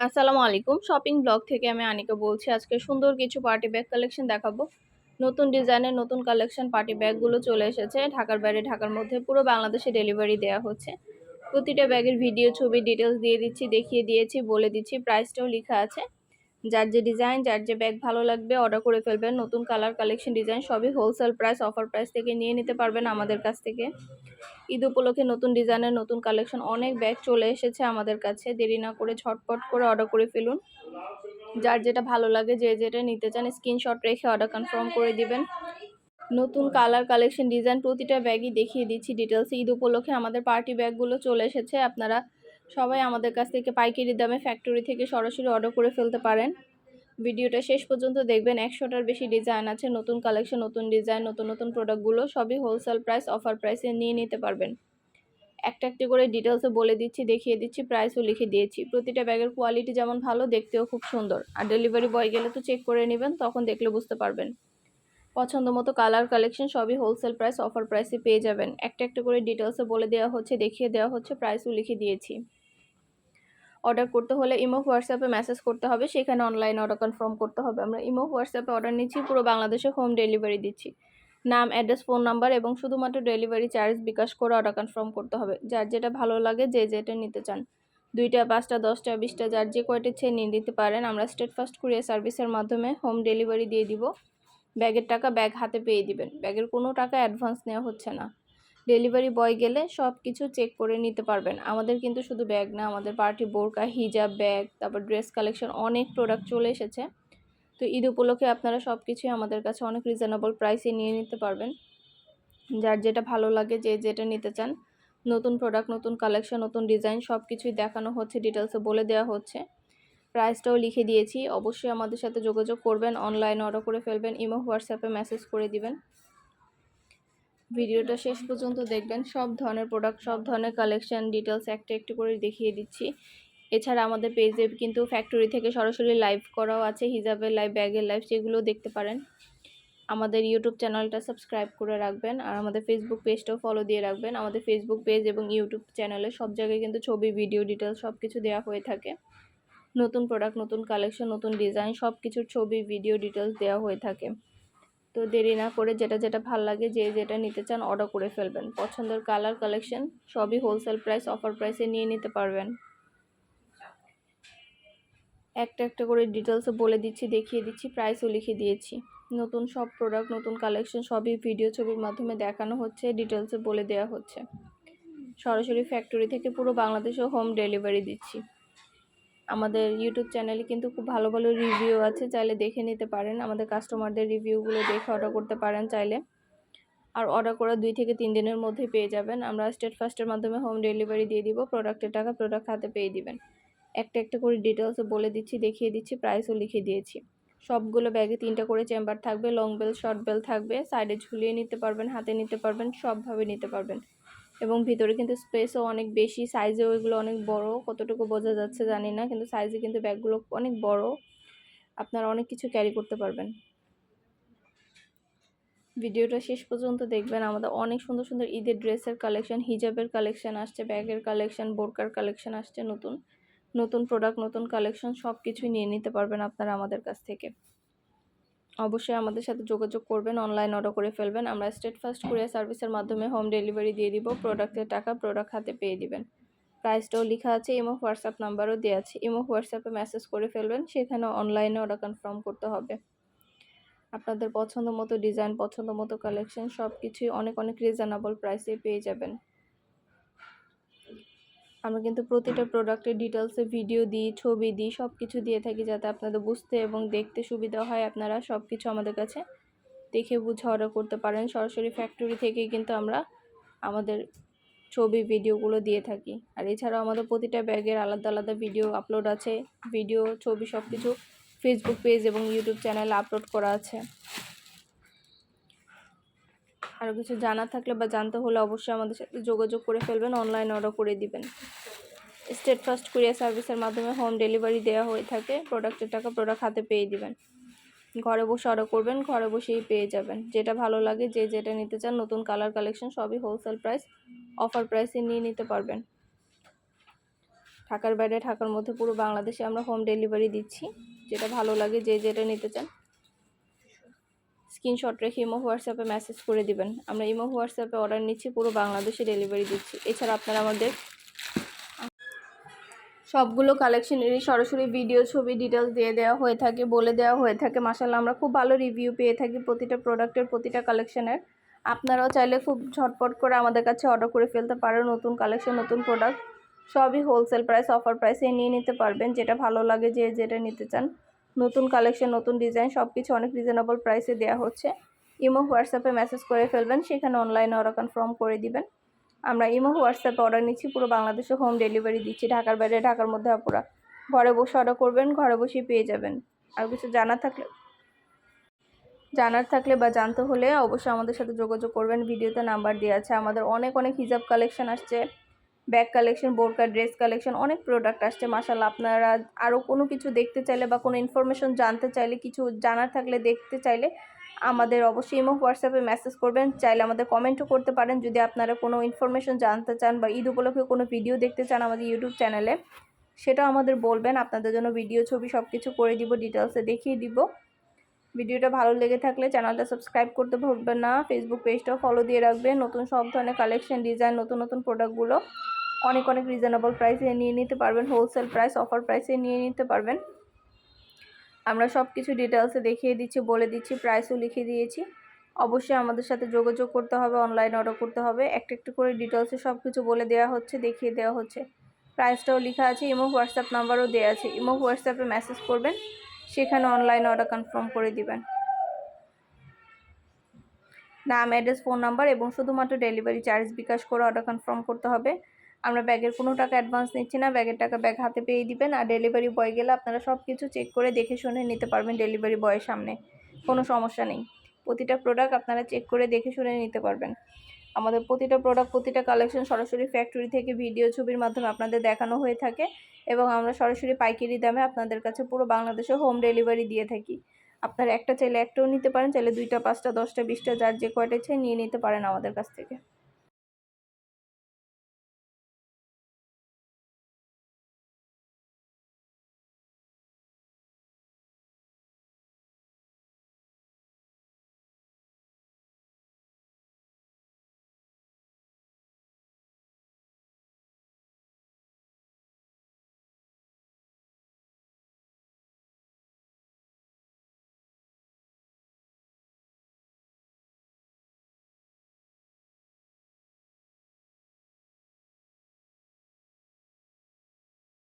আসসালামু আলাইকুম। Shopping blog থেকে আমি আনিকা বলছি। আজকে সুন্দর কিছু পার্টি ব্যাগ কালেকশন দেখাবো। নতুন ডিজাইনের নতুন কালেকশন পার্টি ব্যাগগুলো চলে এসেছে। ঢাকার বাইরে, ঢাকার মধ্যে পুরো বাংলাদেশে ডেলিভারি দেওয়া হচ্ছে। প্রতিটা ব্যাগের ভিডিও, ছবি ডিটেলস দিয়ে দিচ্ছি, দেখিয়ে দিয়েছি, বলে দিচ্ছি, প্রাইসটাও লেখা আছে। যার যে ডিজাইন যার যে ব্যাগ ভালো লাগবে অর্ডার করে ফেলবেন। নতুন কালার কালেকশন ডিজাইন সবই হোলসেল প্রাইস অফার প্রাইস থেকে নিয়ে নিতে পারবেন আমাদের কাছ থেকে। ঈদ উপলক্ষে নতুন ডিজাইনের নতুন কালেকশন অনেক ব্যাগ চলে এসেছে আমাদের কাছে। দেরি না করে ঝটপট করে অর্ডার করে ফেলুন। যার যেটা ভালো লাগে, যে যেটা নিতে চান স্ক্রিনশট রেখে অর্ডার কনফার্ম করে দিবেন। নতুন কালার কালেকশন ডিজাইন প্রতিটা ব্যাগই দেখিয়ে দিচ্ছি ডিটেলস ঈদ উপলক্ষে আমাদের পার্টি ব্যাগগুলো চলে এসেছে। আপনারা সবাই আমাদের কাছ থেকে পাইকারি দামে ফ্যাক্টরি থেকে সরাসরি অর্ডার করে ফেলতে পারেন। ভিডিওটা শেষ পর্যন্ত দেখবেন, একশোটার বেশি ডিজাইন আছে, নতুন কালেকশন নতুন ডিজাইন নতুন নতুন প্রোডাক্টগুলো সবই হোলসেল প্রাইস অফার প্রাইসে নিয়ে নিতে পারবেন। একটা একটি করে ডিটেলসে বলে দিচ্ছি, দেখিয়ে দিচ্ছি প্রাইসও লিখে দিয়েছি। প্রতিটা ব্যাগের কোয়ালিটি যেমন ভালো, দেখতেও খুব সুন্দর। আর ডেলিভারি বয় গেলে তো চেক করে নেবেন, তখন দেখলে বুঝতে পারবেন। পছন্দ মতো কালার কালেকশন সবই হোলসেল প্রাইস অফার প্রাইসে পেয়ে যাবেন। একটা একটা করে ডিটেলসে বলে দেওয়া হচ্ছে, দেখিয়ে দেওয়া হচ্ছে প্রাইসও লিখে দিয়েছি। অর্ডার করতে হলে ইমো হোয়াটসঅ্যাপে মেসেজ করতে হবে, সেখানে অনলাইন অর্ডার কনফার্ম করতে হবে। আমরা ইমো হোয়াটসঅ্যাপে অর্ডার নিচ্ছি, পুরো বাংলাদেশে হোম ডেলিভারি দিচ্ছি। নাম অ্যাড্রেস ফোন নাম্বার এবং শুধুমাত্র ডেলিভারি চার্জ বিকাশ করে অর্ডার কনফার্ম করতে হবে। যার যেটা ভালো লাগে, যে যেটা নিতে চান। দুইটা, পাঁচটা, দশটা, বিশটা, যার যে কয়টা ছেয়ে নিয়ে দিতে পারেন, আমরা স্টেট ফার্স্ট কুরিয়ার সার্ভিসের মাধ্যমে হোম ডেলিভারি দিয়ে দিব। ব্যাগের টাকা ব্যাগ হাতে পেয়ে দিবেন। ব্যাগের কোনো টাকা অ্যাডভান্স নেওয়া হচ্ছে না। ডেলিভারি বয় গেলে সব কিছু চেক করে নিতে পারবেন। আমাদের কিন্তু শুধু ব্যাগ না, আমাদের পার্টি বোরকা, হিজাব ব্যাগ, তারপর ড্রেস কালেকশন অনেক প্রোডাক্ট চলে এসেছে। তো ঈদ উপলক্ষে আপনারা সব কিছুই আমাদের কাছে অনেক রিজনেবল প্রাইসে নিয়ে নিতে পারবেন। যার যেটা ভালো লাগে, যে যেটা নিতে চান। নতুন প্রোডাক্ট নতুন কালেকশন নতুন ডিজাইন সব কিছুই দেখানো হচ্ছে ডিটেলসে বলে দেওয়া হচ্ছে। প্রাইসটাও লিখে দিয়েছি। অবশ্যই আমাদের সাথে যোগাযোগ করবেন অনলাইনে অর্ডার করে ফেলবেন ইমো হোয়াটসঅ্যাপে মেসেজ করে দিবেন। ভিডিওটা শেষ পর্যন্ত দেখবেন। সব ধরনের প্রোডাক্ট সব ধরনের কালেকশন ডিটেলস একটা একটু করে দেখিয়ে দিচ্ছি। এছাড়া আমাদের পেজে কিন্তু ফ্যাক্টরি থেকে সরাসরি লাইভ করাও আছে হিজাবের লাইভ ব্যাগের লাইভ সেগুলো দেখতে পারেন। আমাদের ইউটিউব চ্যানেলটা সাবস্ক্রাইব করে রাখবেন আর আমাদের ফেসবুক পেজটাও ফলো দিয়ে রাখবেন। আমাদের ফেসবুক পেজ এবং ইউটিউব চ্যানেলে সব জায়গায় কিন্তু ছবি ভিডিও ডিটেলস সব কিছু দেওয়া হয়ে থাকে। নতুন প্রোডাক্ট নতুন কালেকশন নতুন ডিজাইন সব কিছুর ছবি ভিডিও ডিটেলস দেওয়া হয়ে থাকে। তো দেরি না করে যেটা যেটা ভালো লাগে, যে যেটা নিতে চান অর্ডার করে ফেলবেন। পছন্দের কালার কালেকশন সবই হোলসেল প্রাইস অফার প্রাইসে নিয়ে নিতে পারবেন। একটা একটা করে ডিটেলসে বলে দিচ্ছি, দেখিয়ে দিচ্ছি প্রাইসও লিখে দিয়েছি। নতুন সব প্রোডাক্ট নতুন কালেকশন সবই ভিডিও ছবির মাধ্যমে দেখানো হচ্ছে ডিটেলসে বলে দেওয়া হচ্ছে। সরাসরি ফ্যাক্টরি থেকে পুরো বাংলাদেশে হোম ডেলিভারি দিচ্ছি। আমাদের ইউটিউব চ্যানেলে কিন্তু খুব ভালো ভালো রিভিউ আছে। চাইলে দেখে নিতে পারেন। আমাদের কাস্টমারদের রিভিউগুলো দেখে অর্ডার করতে পারেন চাইলে। আর অর্ডার করা দুই থেকে তিন দিনের মধ্যে পেয়ে যাবেন। আমরা স্টেট ফার্স্টের মাধ্যমে হোম ডেলিভারি দিয়ে দিব। প্রোডাক্টের টাকা প্রোডাক্ট হাতে পেয়ে দিবেন। একটা একটা করে ডিটেলসও বলে দিচ্ছি, দেখিয়ে দিচ্ছি প্রাইসও লিখে দিয়েছি। সবগুলো ব্যাগে তিনটা করে চেম্বার থাকবে লং বেল শর্ট বেল থাকবে। সাইডে ঝুলিয়ে নিতে পারবেন, হাতে নিতে পারবেন, সবভাবে নিতে পারবেন। এবং ভিতরে কিন্তু স্পেসও অনেক বেশি সাইজেও এগুলো অনেক বড়, কতটুকু বোঝা যাচ্ছে জানি না, কিন্তু সাইজে কিন্তু ব্যাগগুলো অনেক বড়, আপনারা অনেক কিছু ক্যারি করতে পারবেন। ভিডিওটা শেষ পর্যন্ত দেখবেন, আমাদের অনেক সুন্দর সুন্দর ঈদের ড্রেসের কালেকশন হিজাবের কালেকশন আসছে, ব্যাগের কালেকশন বোরকার কালেকশন আসছে, নতুন নতুন প্রোডাক্ট নতুন কালেকশন সব কিছুই নিয়ে নিতে পারবেন আপনারা আমাদের কাছ থেকে। অবশ্যই আমাদের সাথে যোগাযোগ করবেন অনলাইন অর্ডার করে ফেলবেন। আমরা স্টেট ফার্স্ট কুরিয়ার সার্ভিসের মাধ্যমে হোম ডেলিভারি দিয়ে দিব প্রোডাক্টের টাকা প্রোডাক্ট হাতে পেয়ে দিবেন। প্রাইসটাও লেখা আছে ইমো হোয়াটসঅ্যাপ নাম্বারও দেওয়া আছে। ইমো হোয়াটসঅ্যাপে মেসেজ করে ফেলবেন, সেখানে অনলাইনে অর্ডার কনফার্ম করতে হবে। আপনাদের পছন্দ মতো ডিজাইন পছন্দ মতো কালেকশন সব কিছুই অনেক অনেক রিজনেবল প্রাইসে পেয়ে যাবেন। আমরা কিন্তু প্রতিটা প্রোডাক্টের ডিটেলসে ভিডিও দিই, ছবি দিই সব কিছু দিয়ে থাকি যাতে আপনাদের বুঝতে এবং দেখতে সুবিধা হয়। আপনারা সব কিছু আমাদের কাছে দেখে বুঝে অর্ডার করতে পারেন। সরাসরি ফ্যাক্টরি থেকেই কিন্তু আমরা আমাদের ছবি ভিডিওগুলো দিয়ে থাকি। আর এছাড়াও আমাদের প্রতিটা ব্যাগের আলাদা আলাদা ভিডিও আপলোড আছে। ভিডিও ছবি সব কিছু ফেসবুক পেজ এবং ইউটিউব চ্যানেলে আপলোড করা আছে। আরও কিছু জানা থাকলে বা জানতে হলে অবশ্যই আমাদের সাথে যোগাযোগ করে ফেলবেন অনলাইন অর্ডার করে দিবেন। স্টেট ফার্স্ট কুরিয়ার সার্ভিসের মাধ্যমে হোম ডেলিভারি দেওয়া হয়ে থাকে প্রোডাক্টের টাকা প্রোডাক্ট হাতে পেয়ে দিবেন। ঘরে বসে অর্ডার করবেন, ঘরে বসেই পেয়ে যাবেন। যেটা ভালো লাগে, যে যেটা নিতে চান, নতুন কালার কালেকশন সবই হোলসেল প্রাইস অফার প্রাইসে নিয়ে নিতে পারবেন। ঢাকার বাইরে, ঢাকার মধ্যে পুরো বাংলাদেশে আমরা হোম ডেলিভারি দিচ্ছি। যেটা ভালো লাগে, যে যেটা নিতে চান স্ক্রিনশট রেখে ইমো হোয়াটসঅ্যাপে মেসেজ করে দিবেন। আমরা ইমো হোয়াটসঅ্যাপে অর্ডার নিচ্ছি, পুরো বাংলাদেশে ডেলিভারি দিচ্ছি। এছাড়া আপনারা আমাদের সবগুলো কালেকশনেরই সরাসরি ভিডিও ছবি ডিটেলস দিয়ে দেওয়া হয়ে থাকে, বলে দেওয়া হয়ে থাকে। মাসাল্লাহ আমরা খুব ভালো রিভিউ পেয়ে থাকি প্রতিটা প্রোডাক্টের প্রতিটা কালেকশনের আপনারাও চাইলে খুব ঝটপট করে আমাদের কাছে অর্ডার করে ফেলতে পারেন। নতুন কালেকশন নতুন প্রোডাক্ট সবই হোলসেল প্রাইস অফার প্রাইসে নিয়ে নিতে পারবেন। যেটা ভালো লাগে যে যেটা নিতে চান। নতুন কালেকশন নতুন ডিজাইন সব কিছু অনেক রিজনেবল প্রাইসে দেওয়া হচ্ছে। ইমো হোয়াটসঅ্যাপে মেসেজ করে ফেলবেন, সেখানে অনলাইনে অর্ডার কনফার্ম করে দিবেন। আমরা ইমো হোয়াটসঅ্যাপে অর্ডার নিচ্ছি, পুরো বাংলাদেশে হোম ডেলিভারি দিচ্ছি। ঢাকার বাইরে, ঢাকার মধ্যে আপুরা ঘরে বসে অর্ডার করবেন, ঘরে বসেই পেয়ে যাবেন। আর কিছু জানার থাকলে জানার থাকলে বা জানতে হলে অবশ্যই আমাদের সাথে যোগাযোগ করবেন। ভিডিওতে নাম্বার দেওয়া আছে। আমাদের অনেক অনেক হিজাব কালেকশন আসছে। ব্যাগ কালেকশন বোরকা ড্রেস কালেকশন অনেক প্রোডাক্ট আসছে মাসাল্লাহ আপনারা আরও কোনো কিছু দেখতে চাইলে বা কোনো ইনফরমেশন জানতে চাইলে, কিছু জানার থাকলে দেখতে চাইলে আমাদের অবশ্যই ইমো হোয়াটসঅ্যাপে মেসেজ করবেন। চাইলে আমাদের কমেন্টও করতে পারেন। যদি আপনারা কোনো ইনফরমেশন জানতে চান বা ঈদ উপলক্ষে কোনো ভিডিও দেখতে চান আমাদের ইউটিউব চ্যানেলে সেটাও আমাদের বলবেন। আপনাদের জন্য ভিডিও ছবি সব কিছু করে দিব ডিটেলসে দেখিয়ে দিব। ভিডিওটা ভালো লেগে থাকলে চ্যানেলটা সাবস্ক্রাইব করতে ভুলবেন না। ফেসবুক পেজটাও ফলো দিয়ে রাখবেন। নতুন সব ধরনের কালেকশন ডিজাইন নতুন নতুন প্রোডাক্টগুলো অনেক অনেক রিজনেবল প্রাইসে নিয়ে নিতে পারবেন। হোলসেল প্রাইস অফার প্রাইসে নিয়ে নিতে পারবেন। আমরা সব কিছু ডিটেলসে দেখিয়ে দিচ্ছি, বলে দিচ্ছি প্রাইসও লিখে দিয়েছি। অবশ্যই আমাদের সাথে যোগাযোগ করতে হবে অনলাইন অর্ডার করতে হবে। একটা, একটু করে ডিটেলসে সব কিছু বলে দেওয়া হচ্ছে, দেখিয়ে দেওয়া হচ্ছে। প্রাইসটাও লেখা আছে, ইমো হোয়াটসঅ্যাপ নাম্বারও দেওয়া আছে। ইমো হোয়াটসঅ্যাপে মেসেজ করবেন। সেখানে অনলাইন অর্ডার কনফার্ম করে দিবেন। নাম অ্যাড্রেস ফোন নাম্বার এবং শুধুমাত্র ডেলিভারি চার্জ বিকাশ করে অর্ডার কনফার্ম করতে হবে। আমরা ব্যাগের কোনো টাকা অ্যাডভান্স নিচ্ছি না, ব্যাগের টাকা ব্যাগ হাতে পেয়ে দিবেন আর ডেলিভারি বয় গেলে আপনারা সব কিছু চেক করে দেখে শুনে নিতে পারবেন ডেলিভারি বয়ের সামনে। কোনো সমস্যা নেই। প্রতিটা প্রোডাক্ট আপনারা চেক করে দেখে শুনে নিতে পারবেন। আমাদের প্রতিটা প্রোডাক্ট প্রতিটা কালেকশন সরাসরি ফ্যাক্টরি থেকে ভিডিও ছবির মাধ্যমে আপনাদের দেখানো হয়ে থাকে এবং আমরা সরাসরি পাইকারি দামে আপনাদের কাছে পুরো বাংলাদেশে হোম ডেলিভারি দিয়ে থাকি। আপনারা একটা চাইলে একটাও নিতে পারেন, চাইলে দুইটা, পাঁচটা, দশটা, বিশটা, যার যে কয়টা চাই নিয়ে নিতে পারেন আমাদের কাছ থেকে।